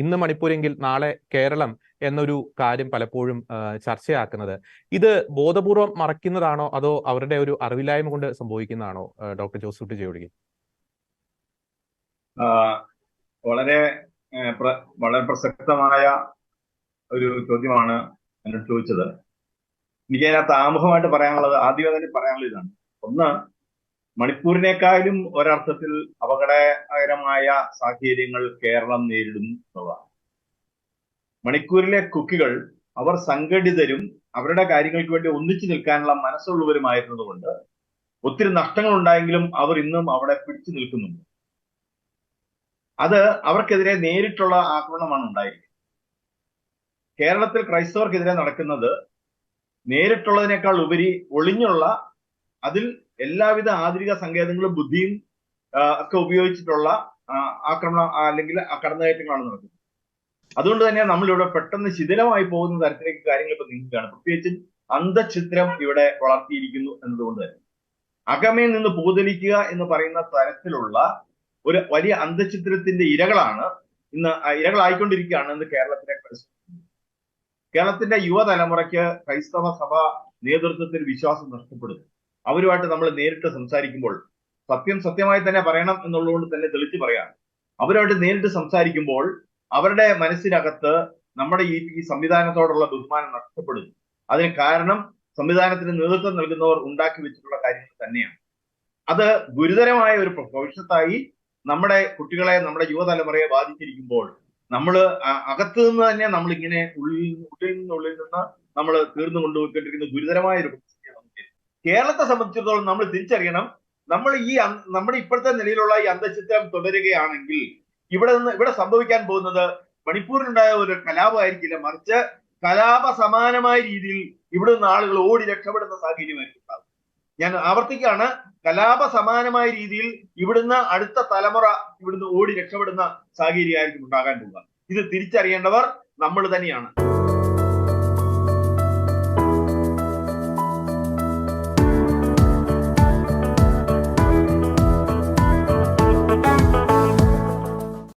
ഇന്ന് മണിപ്പൂരെങ്കിൽ നാളെ കേരളം എന്നൊരു കാര്യം പലപ്പോഴും ചർച്ചയാക്കുന്നത്. ഇത് ബോധപൂർവം മറയ്ക്കുന്നതാണോ അതോ അവരുടെ ഒരു അറിവില്ലായ്മ കൊണ്ട് സംഭവിക്കുന്നതാണോ ഡോക്ടർ ജോഡി ആ, വളരെ വളരെ പ്രസക്തമായ ഒരു ചോദ്യമാണ് എന്നോട് ചോദിച്ചത്. എനിക്ക് അതിനകത്ത് ആമുഖമായിട്ട് പറയാനുള്ളത് ആദ്യമേ തന്നെ പറയാനുള്ള ഇതാണ്. ഒന്ന് മണിപ്പൂരിനേക്കാളും ഒരർത്ഥത്തിൽ അപകടകരമായ സാഹചര്യങ്ങൾ കേരളം നേരിടും എന്നുള്ളതാണ് കുക്കികൾ അവർ സംഘടിതരും അവരുടെ കാര്യങ്ങൾക്ക് വേണ്ടി ഒന്നിച്ചു നിൽക്കാനുള്ള മനസ്സുള്ളവരുമായിരുന്നതുകൊണ്ട് ഒത്തിരി നഷ്ടങ്ങൾ ഉണ്ടായെങ്കിലും അവർ ഇന്നും അവിടെ പിടിച്ചു നിൽക്കുന്നുണ്ട്. അത് അവർക്കെതിരെ നേരിട്ടുള്ള ആക്രമണമാണ് ഉണ്ടായിരിക്കുന്നത്. കേരളത്തിൽ ക്രൈസ്തവർക്കെതിരെ നടക്കുന്നത് നേരിട്ടുള്ളതിനേക്കാൾ ഉപരി ഒളിഞ്ഞുള്ള അതിൽ എല്ലാവിധ ആധുനിക സങ്കേതങ്ങളും ബുദ്ധിയും ഒക്കെ ഉപയോഗിച്ചിട്ടുള്ള ആക്രമണം അല്ലെങ്കിൽ കടന്നുകയറ്റങ്ങളാണ് നടക്കുന്നത്. അതുകൊണ്ട് തന്നെ നമ്മളിവിടെ പെട്ടെന്ന് ശിഥിലമായി പോകുന്ന തരത്തിലേക്ക് കാര്യങ്ങൾ ഇപ്പൊ നീങ്ങുകയാണ്. പ്രത്യേകിച്ച് അന്ധഛിദ്രം ഇവിടെ വളർത്തിയിരിക്കുന്നു എന്നതുകൊണ്ട് തന്നെ. അകമേ നിന്ന് പൂതലിക്കുക എന്ന് പറയുന്ന തരത്തിലുള്ള ഒരു വലിയ അന്ധഛിദ്രത്തിന്റെ ഇരകളാണ് ഇന്ന് ഇരകളായിക്കൊണ്ടിരിക്കുകയാണ് ഇന്ന് കേരളത്തിലെ കേരളത്തിന്റെ യുവതലമുറയ്ക്ക് ക്രൈസ്തവ സഭ നേതൃത്വത്തിൽ വിശ്വാസം നഷ്ടപ്പെടുന്നു. അവരുമായിട്ട് നമ്മൾ നേരിട്ട് സംസാരിക്കുമ്പോൾ സത്യം സത്യമായി തന്നെ പറയണം എന്നുള്ളതുകൊണ്ട് തന്നെ തെളിച്ച് പറയാം അവരുമായിട്ട് നേരിട്ട് സംസാരിക്കുമ്പോൾ അവരുടെ മനസ്സിനകത്ത് നമ്മുടെ ഈ ഈ സംവിധാനത്തോടുള്ള ബഹുമാനം നഷ്ടപ്പെടുന്നു അതിന് കാരണം സംവിധാനത്തിന് നേതൃത്വം നൽകുന്നവർ ഉണ്ടാക്കി വെച്ചിട്ടുള്ള കാര്യങ്ങൾ തന്നെയാണ് അത് ഗുരുതരമായ ഒരു ഭവിഷ്യത്തായി നമ്മുടെ കുട്ടികളെ നമ്മുടെ യുവതലമുറയെ ബാധിച്ചിരിക്കുമ്പോൾ നമ്മൾ അകത്ത് നിന്ന് തന്നെ നമ്മൾ ഇങ്ങനെ ഉള്ളിൽ ഉള്ളിൽ നിന്ന് ഉള്ളിൽ നിന്ന് നമ്മൾ തീർന്നു കൊണ്ടുപോയിക്കൊണ്ടിരിക്കുന്ന ഗുരുതരമായ ഒരു. കേരളത്തെ സംബന്ധിച്ചിടത്തോളം നമ്മൾ തിരിച്ചറിയണം. നമ്മൾ ഈ നമ്മുടെ ഇപ്പോഴത്തെ നിലയിലുള്ള ഈ അന്തചിത്രം തുടരുകയാണെങ്കിൽ ഇവിടെ നിന്ന് ഇവിടെ സംഭവിക്കാൻ പോകുന്നത് മണിപ്പൂരിലുണ്ടായ ഒരു കലാപമായിരിക്കില്ല. മറിച്ച് കലാപ സമാനമായ രീതിയിൽ ഇവിടെ നിന്ന് ആളുകൾ ഓടി രക്ഷപ്പെടുന്ന സാഹചര്യമായിരിക്കും. ഞാൻ ആവർത്തിക്കുകയാണ്. കലാപ സമാനമായ രീതിയിൽ ഇവിടുന്ന് അടുത്ത തലമുറ ഇവിടുന്ന് ഓടി രക്ഷപ്പെടുന്ന സാഹചര്യമായിരിക്കും ഉണ്ടാകാൻ പോകുക. ഇത് തിരിച്ചറിയേണ്ടവർ നമ്മൾ തന്നെയാണ്.